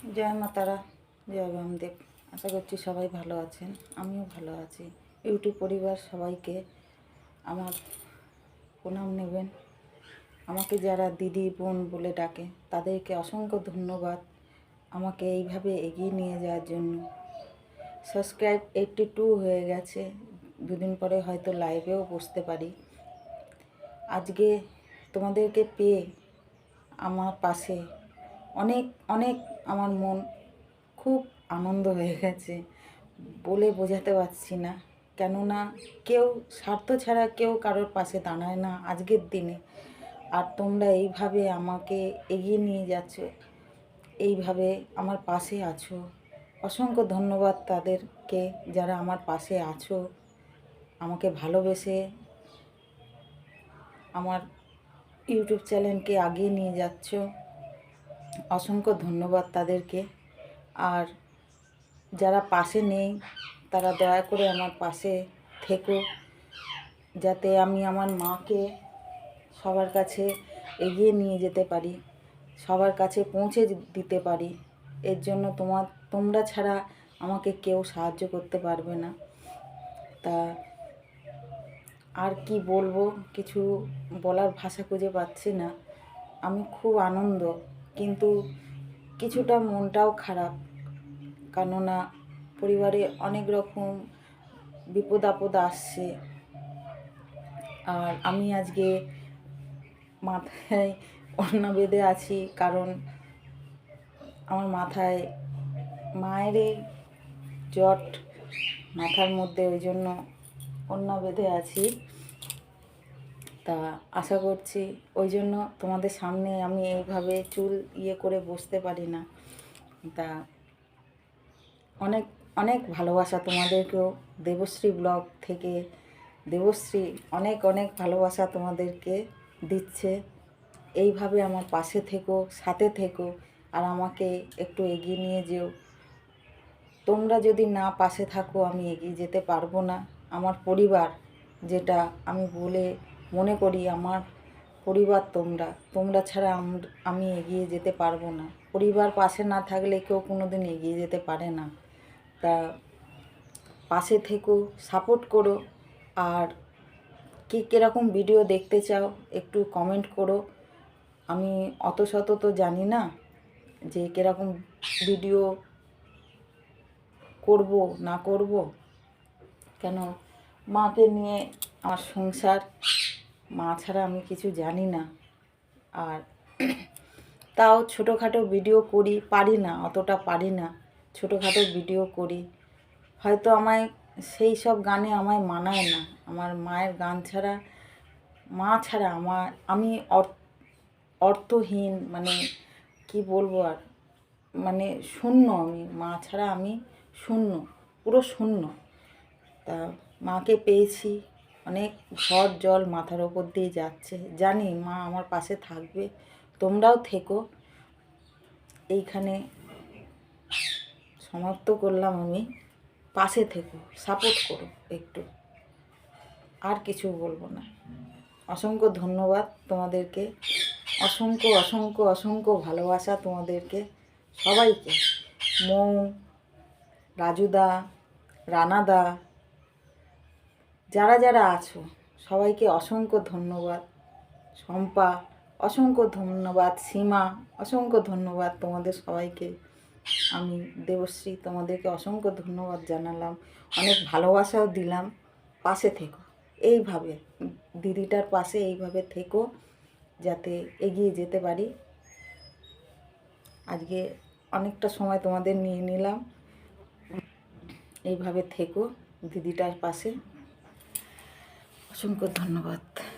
জয় মা তারা, জয় বামদেব আশা করছি সবাই ভালো আছেন, আমিও ভালো আছি। ইউটিউব পরিবার সবাইকে আমার প্রণাম নেবেন। আমাকে যারা দিদি, বোন বলে ডাকে, তাদেরকে অসংখ্য ধন্যবাদ আমাকে এইভাবে এগিয়ে নিয়ে যাওয়ার জন্য। সাবস্ক্রাইব এইটটি টু হয়ে গেছে, দুদিন পরে হয়তো লাইভেও বসতে পারি। আজকে তোমাদেরকে পেয়ে আমার পাশে অনেক অনেক আমার মন খুব আনন্দ হয়ে গেছে। বলে বোঝাতে পারছি না। কেননা কেউ স্বার্থ ছাড়া কেউ কারোর পাশে দাঁড়ায় না আজকের দিনে। আর তোমরা এইভাবে আমাকে এগিয়ে নিয়ে যাচ্ছ, এইভাবে আমার পাশে আছো। অসংখ্য ধন্যবাদ তাদেরকে যারা আমার পাশে আছো। আমাকে ভালোবেসে আমার ইউটিউব চ্যানেলকে আগিয়ে নিয়ে যাচ্ছ। অসংখ্য ধন্যবাদ তাদেরকে। আর যারা পাশে নেই, তারা দয়া করে আমার পাশে থেকো, যাতে আমি আমার মাকে সবার কাছে এগিয়ে নিয়ে যেতে পারি, সবার কাছে পৌঁছে দিতে পারি। এর জন্য তোমার, তোমরা ছাড়া আমাকে কেউ সাহায্য করতে পারবে না। তা আর কি বলব, কিছু বলার ভাষা খুঁজে পাচ্ছি না। আমি খুব আনন্দ। কিন্তু কিছুটা মনটাও খারাপ। কেননা পরিবারে অনেক রকম বিপদ আপদ আসছে। আর আমি আজকে মাথায় অন্য বেঁধে আছি কারণ আমার মাথায় মায়েরই জট মাথার মধ্যে ওই জন্য অন্য বেঁধে আছি। তা আশা করছি ওই জন্য তোমাদের সামনে আমি এইভাবে চুল ইয়ে করে বসতে পারি না। তা অনেক অনেক ভালোবাসা তোমাদেরকেও। দেবশ্রী ব্লগ থেকে দেবশ্রী অনেক অনেক ভালোবাসা তোমাদেরকে দিচ্ছে। এইভাবে আমার পাশে থেকো, সাথে থেকো, আর আমাকে একটু এগিয়ে নিয়ে যেও। তোমরা যদি না পাশে থাকো, আমি এগিয়ে যেতে পারব না। আমার পরিবার, যেটা আমি বলে মনে করি আমার পরিবার তোমরা। তোমরা ছাড়া আমি এগিয়ে যেতে পারব না। পরিবার পাশে না থাকলে কেউ কোনো দিন এগিয়ে যেতে পারে না। তা পাশে থেকো, সাপোর্ট করো। আর কি কীরকম ভিডিও দেখতে চাও একটু কমেন্ট করো। আমি অত শত তো জানি না যে কীরকম ভিডিও করব, না করব। কেন মাকে নিয়ে আমার সংসার মা ছাড়া আমি কিছু জানি না। আর তাও ছোটোখাটো ভিডিও করি, পারি না, অতটা পারি না। ছোটোখাটো ভিডিও করি। হয়তো আমায় সেই সব গানে আমায় মানায় না। আমার মায়ের গান ছাড়া, মা ছাড়া আমার, আমি অর- অর্থহীন মানে কি বলব আর মানে শূন্য আমি। মা ছাড়া আমি শূন্য, পুরো শূন্য। তা মাকে পেয়েছি। অনেক ঝড় জল মাথার ওপর দিয়ে যাচ্ছে। জানি মা আমার পাশে থাকবে। তোমরাও থেকো। এইখানে সমাপ্ত করলাম আমি। পাশে থেকো সাপোর্ট করো একটু। আর কিছু বলব না। অসংখ্য ধন্যবাদ তোমাদেরকে। অসংখ্য অসংখ্য অসংখ্য ভালোবাসা তোমাদেরকে। সবাইকে। মৌ, রাজুদা, রানাদা যারা যারা আছো, সবাইকে অসংখ্য ধন্যবাদ। শম্পা, অসংখ্য ধন্যবাদ। সীমা, অসংখ্য ধন্যবাদ তোমাদের সবাইকে। আমি দেবশ্রী, তোমাদেরকে অসংখ্য ধন্যবাদ জানালাম। অনেক ভালোবাসাও দিলাম। পাশে থেকো। এইভাবে, দিদিটার পাশে এইভাবে থেকো, যাতে এগিয়ে যেতে পারি। আজকে অনেকটা সময় তোমাদের নিয়ে নিলাম। এইভাবে থেকো দিদিটার পাশে। অসংখ্য ধন্যবাদ।